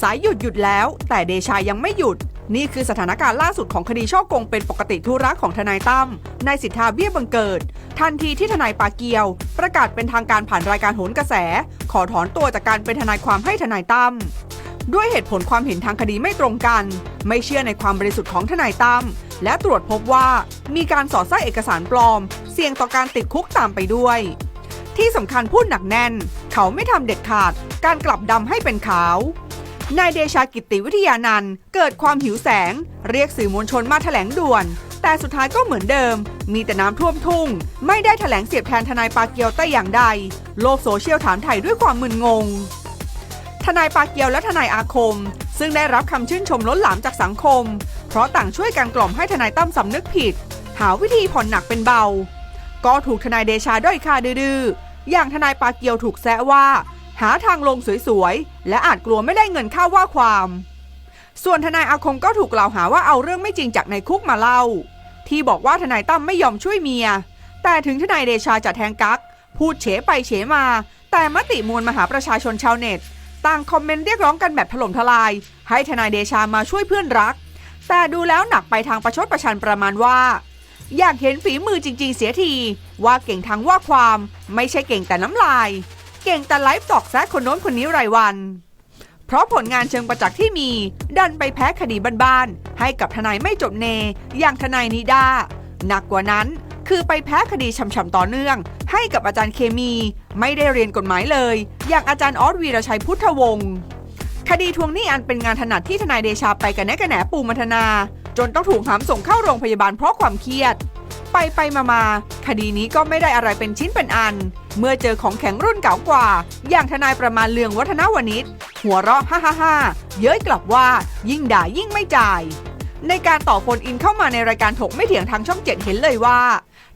สายหยุดหยุดแล้ว แต่เดชายังไม่หยุด นี่คือสถานการณ์ล่าสุดของคดีช่อโกงเป็นปกติธุระของทนายตั้มนายสิทธาเบี้ยบังเกิด ทันทีที่ทนายปาเกียว ประกาศเป็นทางการผ่านรายการโหนกระแส ขอถอนตัวจากการเป็นทนายความให้ทนายตั้มด้วยเหตุผลความเห็นทางคดีไม่ตรงกัน ไม่เชื่อในความบริสุทธิ์ของทนายตั้มและตรวจพบว่ามีการสอดไส้เอกสารปลอม เสี่ยงต่อการติดคุกตามไปด้วย ที่สำคัญพูดหนักแน่น เขาไม่ทำเด็ดขาด การกลับดำให้เป็นขาว นายเดชากิติวิทยานันท์เกิดความหิวแสง เรียกสื่อมวลชนมาแถลงด่วน แต่สุดท้ายก็เหมือนเดิม มีแต่น้ำท่วมทุ่ง ไม่ได้แถลงเสียบแทนทนายปาเกียวแต่อย่างใด โลกโซเชียลถามไถ่ด้วยความมึนงง ทนายปาเกียวและทนายอาคม ซึ่งได้รับคำชื่นชมล้นหลามจากสังคม เพราะต่างช่วยกันกล่อมให้ทนายตั้มสำนึกผิด หาวิธีผ่อนหนักเป็นเบา ก็ถูกทนายเดชาด้อยค่าดื้อๆอย่างทนายปาเกียวถูกแซะว่า หาทางลงสวยๆ และอาจกลัวไม่ได้เงินค่าว่าความ ส่วนทนายอาคมก็ถูกกล่าวหาว่าเอาเรื่องไม่จริงจากในคุกมาเล่า ที่บอกว่าทนายตั้มไม่ยอมช่วยเมีย แต่ถึงทนายเดชาจะแทงกัก พูดเฉไปเฉมา แต่มติมวลมหาประชาชนชาวเน็ต ต่างคอมเมนต์เรียกร้องกันแบบถล่มทลาย ให้ทนายเดชามาช่วยเพื่อนรัก แต่ดูแล้วหนักไปทางประชดประชันประมาณว่า อยากเห็นฝีมือจริง ๆ เสียทีว่าเก่งทั้งว่าความ ไม่ใช่เก่งแต่น้ำลาย เก่งแต่ไลฟ์ตอกแซะคนโน้นคนนี้รายวัน เพราะผลงานเชิงประจักษ์ที่มี ดันไปแพ้คดีบ้านๆให้กับทนายไม่จบเน อย่างทนายนิดาหนักกว่านั้นคือไปแพ้คดีช่ำๆต่อเนื่อง ให้กับอาจารย์เคมี ไม่ได้เรียนกฎหมายเลย อย่างอาจารย์ออสวีรชัยพุทธวงศ์คดีทวงหนี้อันเป็นงานถนัดที่ทนายเดชาไปกันแนกระแหนปูมัทนา จนต้องถูกหามส่งเข้าโรงพยาบาลเพราะความเครียด ไปไปมามาคดีนี้ก็ไม่ได้อะไรเป็นชิ้นเป็นอัน เมื่อเจอของแข็งรุ่นเก่ากว่า อย่างทนายประมาณเลืองวัฒนวณิชหัวเราะฮ่าฮ่าฮ่าเย้ยกลับว่ายิ่งด่ายิ่งไม่จ่าย ในการต่อโฟนอินเข้ามาในรายการถกไม่เถียงทางช่องเจ็ดเห็นเลยว่า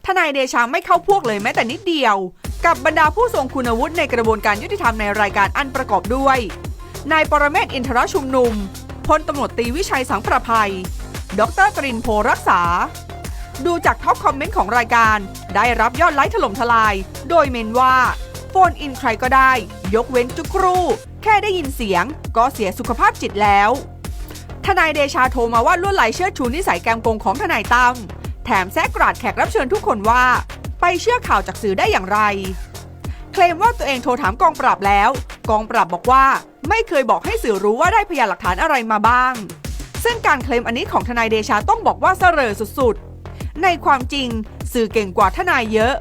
ทนายเดชาไม่เข้าพวกเลยแม้แต่นิดเดียว กับบรรดาผู้ทรงคุณวุฒิในกระบวนการยุติธรรมในรายการอันประกอบด้วยนายปรเมศอินทรชุมนุมพลตำรวจตีวิชัยสังประภัย ดรตรินโพรักษา ดูจากท็อปคอมเมนต์ของรายการ ได้รับยอดไลค์ถล่มทลาย โดยเมนว่า โฟนอินใครก็ได้ ยกเว้นจุกรู แค่ได้ยินเสียง ก็เสียสุขภาพจิตแล้ว ทนายเดชาโทรมาว่าลวดไหลเชื่อชูนิสัยแกมโกงของทนายตั้มแถมแซกกราดแขกรับเชิญทุกคนว่า ไปเชื่อข่าวจากสื่อได้อย่างไร เคลมว่าตัวเองโทรถามกองปราบแล้ว กองปราบบอกว่า ไม่เคยบอกให้สื่อรู้ว่าได้พยานหลักฐานอะไรมาบ้าง ซึ่งการเคลมอันนี้ของทนายเดชาต้องบอกว่าเสรอสุดๆ ในความจริง สื่อเก่งกว่าทนายเยอะ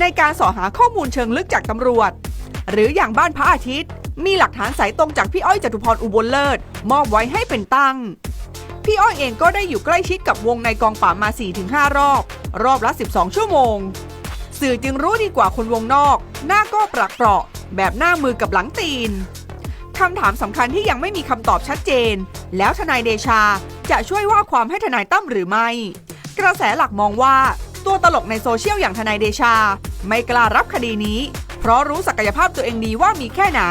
ในการสอหาข้อมูลเชิงลึกจากตำรวจ หรืออย่างบ้านพระอาทิตย์ มีหลักฐานสายตรงจากพี่อ้อยจตุพรอุบลเลิศมอบไว้ให้เป็นตั้ง พี่อ้อยเองก็ได้อยู่ใกล้ชิดกับวงในกองป่าบมา 4-5 รอบ รอบละ 12 ชั่วโมง สื่อจึงรู้ดีกว่าคนวงนอก หน้าก็ปรักเปราะ แบบหน้ามือกับหลังตีนคำถามสำคัญที่ยังไม่มีคำตอบชัดเจน แล้วทนายเดชาจะช่วยว่าความให้ทนายตั้มหรือไม่ กระแสหลักมองว่าตัวตลกในโซเชียลอย่างทนายเดชา ไม่กล้ารับคดีนี้ เพราะรู้ศักยภาพตัวเองดีว่ามีแค่ไหน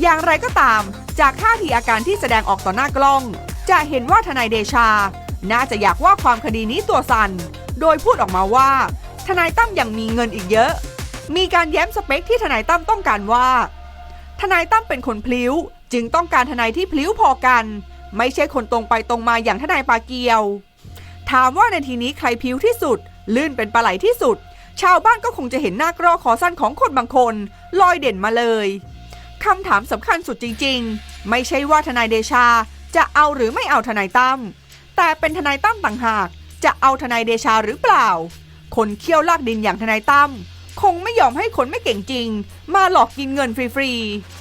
อย่างไรก็ตาม จากท่าทีอาการที่แสดงออกต่อหน้ากล้อง จะเห็นว่าทนายเดชา น่าจะอยากว่าความคดีนี้ตัวสัน่นโดยพูดออกมาว่า ทนายตั้มยังมีเงินอีกเยอะ มีการแย้มสเปคที่ทนายตั้มต้องการว่า ทนายตั้มเป็นคนพลิ้ว จึงต้องการทนายที่พลิ้วพอกัน ไม่ใช่คนตรงไปตรงมาอย่างทนายปาเกียว ถามว่าในทีนี้ใครพิ้วที่สุด ลื่นเป็นปลาไหลที่สุด ชาวบ้านก็คงจะเห็นหน้ากรอคอสั้นของคนบางคน ลอยเด่นมาเลยคำถามสำคัญสุดจริง ๆ ไม่ใช่ว่าทนายเดชา จะเอาหรือไม่เอาทนายตั้มแต่เป็นทนายตั้มต่างหาก จะเอาทนายเดชาหรือเปล่า คนเคี่ยวลากดินอย่างทนายตั้มคงไม่ยอมให้คนไม่เก่งจริง มาหลอกกินเงินฟรีๆ